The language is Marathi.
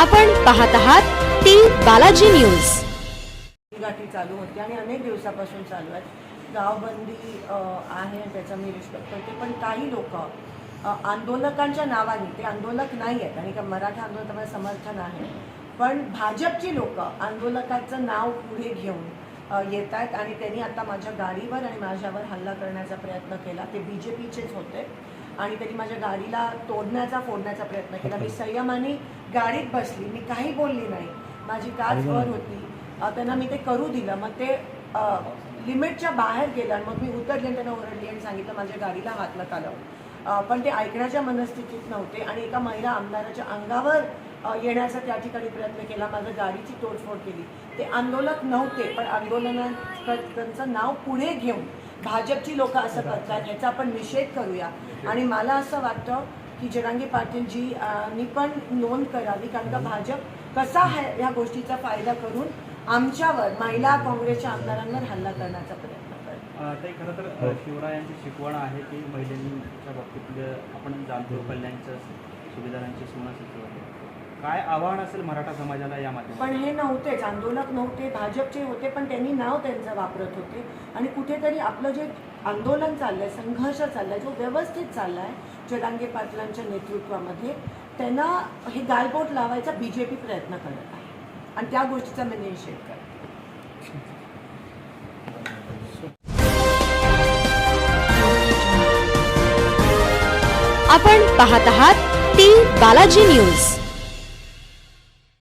आपण पाहत आहात टी बालाजी न्यूज. गाठी चालू होती आणि अनेक दिवसापासून चालू आहेत गावबंदी आहे त्याचा मी रिस्पेक्ट करते. पण काही लोक आंदोलकांच्या नावाने ते आंदोलक नाही आहेत आणि का मराठा आंदोलकांना समर्थन आहे. पण भाजपची लोक आंदोलकाचं नाव पुढे घेऊन येत आहेत आणि त्यांनी आता माझ्या गाडीवर आणि माझ्यावर हल्ला करण्याचा प्रयत्न केला. ते बी जे पीचेच होते. आणि त्यांनी माझ्या गाडीला तोडण्याचा फोडण्याचा प्रयत्न केला. मी संयमाने गाडीत बसली. मी काही बोलली नाही. माझी काच वर होती. त्यांना मी ते करू दिलं. मग ते लिमिटच्या बाहेर गेलं आणि मग मी उतरली आणि त्यांना ओरडली आणि सांगितलं माझ्या गाडीला हात नका पण ते ऐकण्याच्या मनस्थितीत नव्हते आणि एका महिला आमदाराच्या अंगावर येण्याचा त्या ठिकाणी प्रयत्न केला. माझं गाडीची तोडफोड केली. ते आंदोलक नव्हते पण आंदोलनाचं नाव पुढे घेऊन भाजपची लोक असं करतात याचा आपण निषेध करूया. आणि मला असं वाटतं की जनांगी पाटीलजी मी पण नोंद करावी कारण का भाजप कसा आहे या गोष्टीचा फायदा करून आमच्यावर महिला काँग्रेसच्या आमदारांवर हल्ला करण्याचा प्रयत्न ते खरं तर शिवरायांची शिकवण आहे की महिलांच्या बाबतीत आपण जाणतो कल्याणच्या सुविधांची शिकवण काय आव्हान असेल मराठा समाजाला या माध्यमात पण हे नव्हतेच आंदोलक नव्हते भाजपचे होते पण त्यांनी नाव त्यांचं वापरत होते. आणि कुठेतरी आपलं जे आंदोलन चाललंय संघर्ष चाललाय जो व्यवस्थित चाललाय जरांगे पाटलांच्या नेतृत्वामध्ये त्यांना हे गालबोट लावायचा बी जे पी प्रयत्न करत आहे. आणि त्या गोष्टीचा मी निषेध करते. आपण पाहत आहात टी बालाजी न्यूज.